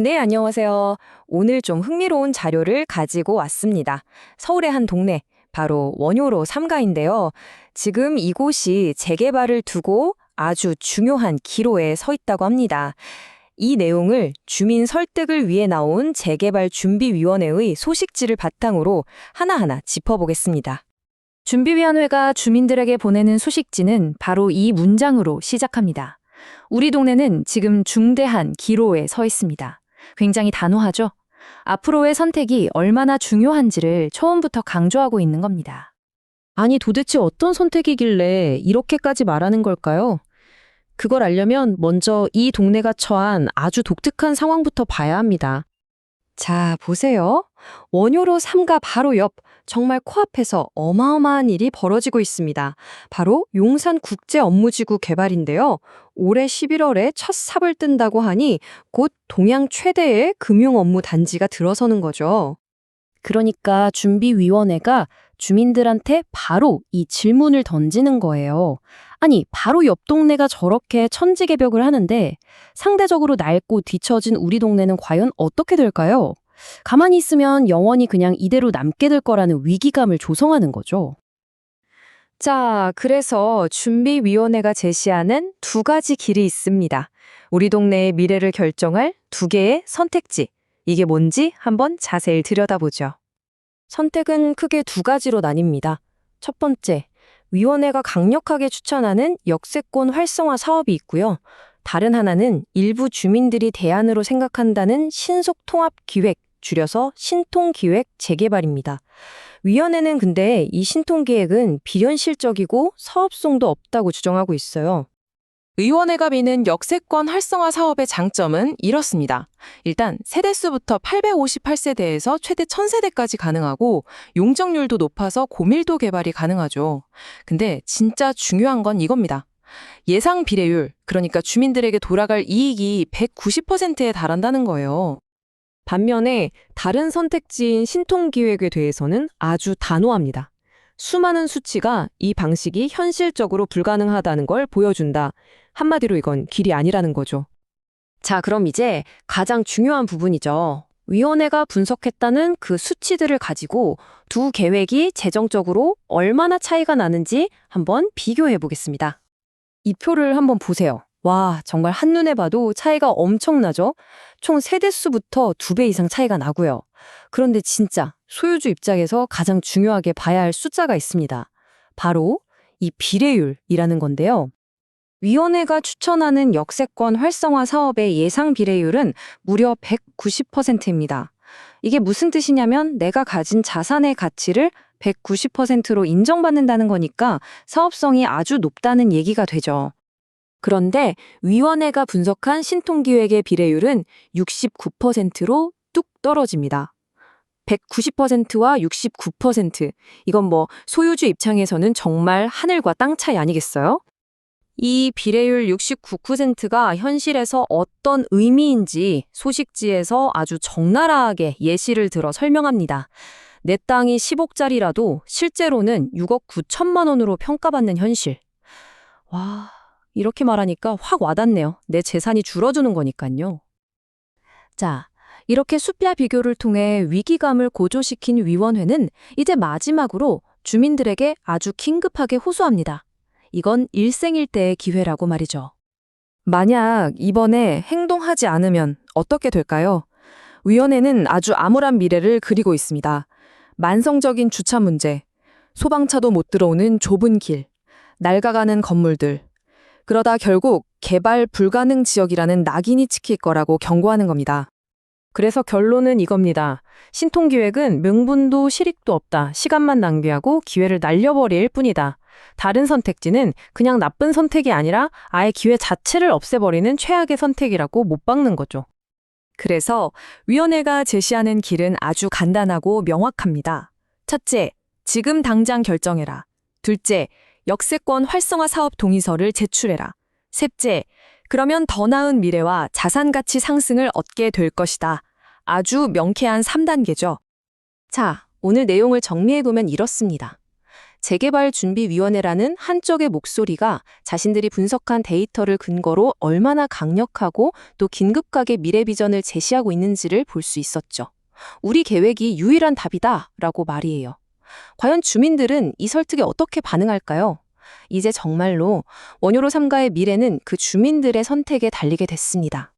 네, 안녕하세요. 오늘 좀 흥미로운 자료를 가지고 왔습니다. 서울의 한 동네, 바로 원효로 3가인데요. 지금 이곳이 재개발을 두고 아주 중요한 기로에 서 있다고 합니다. 이 내용을 주민 설득을 위해 나온 재개발 준비위원회의 소식지를 바탕으로 하나하나 짚어보겠습니다. 준비위원회가 주민들에게 보내는 소식지는 바로 이 문장으로 시작합니다. 우리 동네는 지금 중대한 기로에 서 있습니다. 굉장히 단호하죠? 앞으로의 선택이 얼마나 중요한지를 처음부터 강조하고 있는 겁니다. 아니 도대체 어떤 선택이길래 이렇게까지 말하는 걸까요? 그걸 알려면 먼저 이 동네가 처한 아주 독특한 상황부터 봐야 합니다. 자, 보세요. 원효로 3가 바로 옆, 정말 코앞에서 어마어마한 일이 벌어지고 있습니다. 바로 용산 국제 업무지구 개발인데요. 올해 11월에 첫 삽을 뜬다고 하니 곧 동양 최대의 금융 업무 단지가 들어서는 거죠. 그러니까 준비위원회가 주민들한테 바로 이 질문을 던지는 거예요. 아니, 바로 옆 동네가 저렇게 천지개벽을 하는데 상대적으로 낡고 뒤처진 우리 동네는 과연 어떻게 될까요? 가만히 있으면 영원히 그냥 이대로 남게 될 거라는 위기감을 조성하는 거죠. 자, 그래서 준비위원회가 제시하는 두 가지 길이 있습니다. 우리 동네의 미래를 결정할 두 개의 선택지. 이게 뭔지 한번 자세히 들여다보죠. 선택은 크게 두 가지로 나뉩니다. 첫 번째, 위원회가 강력하게 추천하는 역세권 활성화 사업이 있고요. 다른 하나는 일부 주민들이 대안으로 생각한다는 신속통합 기획, 줄여서 신통기획 재개발입니다. 위원회는 근데 이 신통기획은 비현실적이고 사업성도 없다고 주장하고 있어요. 의원회가 미는 역세권 활성화 사업의 장점은 이렇습니다. 일단 세대수부터 858세대에서 최대 1000세대까지 가능하고 용적률도 높아서 고밀도 개발이 가능하죠. 근데 진짜 중요한 건 이겁니다. 예상 비례율, 그러니까 주민들에게 돌아갈 이익이 190%에 달한다는 거예요. 반면에 다른 선택지인 신통기획에 대해서는 아주 단호합니다. 수많은 수치가 이 방식이 현실적으로 불가능하다는 걸 보여준다. 한마디로 이건 길이 아니라는 거죠. 자, 그럼 이제 가장 중요한 부분이죠. 위원회가 분석했다는 그 수치들을 가지고 두 계획이 재정적으로 얼마나 차이가 나는지 한번 비교해 보겠습니다. 이 표를 한번 보세요. 와, 정말 한눈에 봐도 차이가 엄청나죠? 총 세대수부터 두 배 이상 차이가 나고요. 그런데 진짜 소유주 입장에서 가장 중요하게 봐야 할 숫자가 있습니다. 바로 이 비례율이라는 건데요. 위원회가 추천하는 역세권 활성화 사업의 예상 비례율은 무려 190%입니다. 이게 무슨 뜻이냐면 내가 가진 자산의 가치를 190%로 인정받는다는 거니까 사업성이 아주 높다는 얘기가 되죠. 그런데 위원회가 분석한 신통기획의 비례율은 69%로 뚝 떨어집니다. 190%와 69%. 이건 뭐 소유주 입장에서는 정말 하늘과 땅 차이 아니겠어요? 이 비례율 69%가 현실에서 어떤 의미인지 소식지에서 아주 적나라하게 예시를 들어 설명합니다. 내 땅이 10억짜리라도 실제로는 6억 9천만 원으로 평가받는 현실. 와, 이렇게 말하니까 확 와닿네요. 내 재산이 줄어드는 거니까요. 자, 이렇게 숫자 비교를 통해 위기감을 고조시킨 위원회는 이제 마지막으로 주민들에게 아주 긴급하게 호소합니다. 이건 일생일대의 기회라고 말이죠. 만약 이번에 행동하지 않으면 어떻게 될까요? 위원회는 아주 암울한 미래를 그리고 있습니다. 만성적인 주차 문제, 소방차도 못 들어오는 좁은 길, 낡아가는 건물들. 그러다 결국 개발 불가능 지역이라는 낙인이 찍힐 거라고 경고하는 겁니다. 그래서 결론은 이겁니다. 신통 기획은 명분도 실익도 없다. 시간만 낭비하고 기회를 날려버릴 뿐이다. 다른 선택지는 그냥 나쁜 선택이 아니라 아예 기회 자체를 없애버리는 최악의 선택이라고 못 박는 거죠. 그래서 위원회가 제시하는 길은 아주 간단하고 명확합니다. 첫째, 지금 당장 결정해라. 둘째, 역세권 활성화 사업 동의서를 제출해라. 셋째, 그러면 더 나은 미래와 자산 가치 상승을 얻게 될 것이다. 아주 명쾌한 3단계죠. 자, 오늘 내용을 정리해보면 이렇습니다. 재개발준비위원회라는 한쪽의 목소리가 자신들이 분석한 데이터를 근거로 얼마나 강력하고 또 긴급하게 미래 비전을 제시하고 있는지를 볼 수 있었죠. 우리 계획이 유일한 답이다 라고 말이에요. 과연 주민들은 이 설득에 어떻게 반응할까요? 이제 정말로 원효로 삼가의 미래는 그 주민들의 선택에 달리게 됐습니다.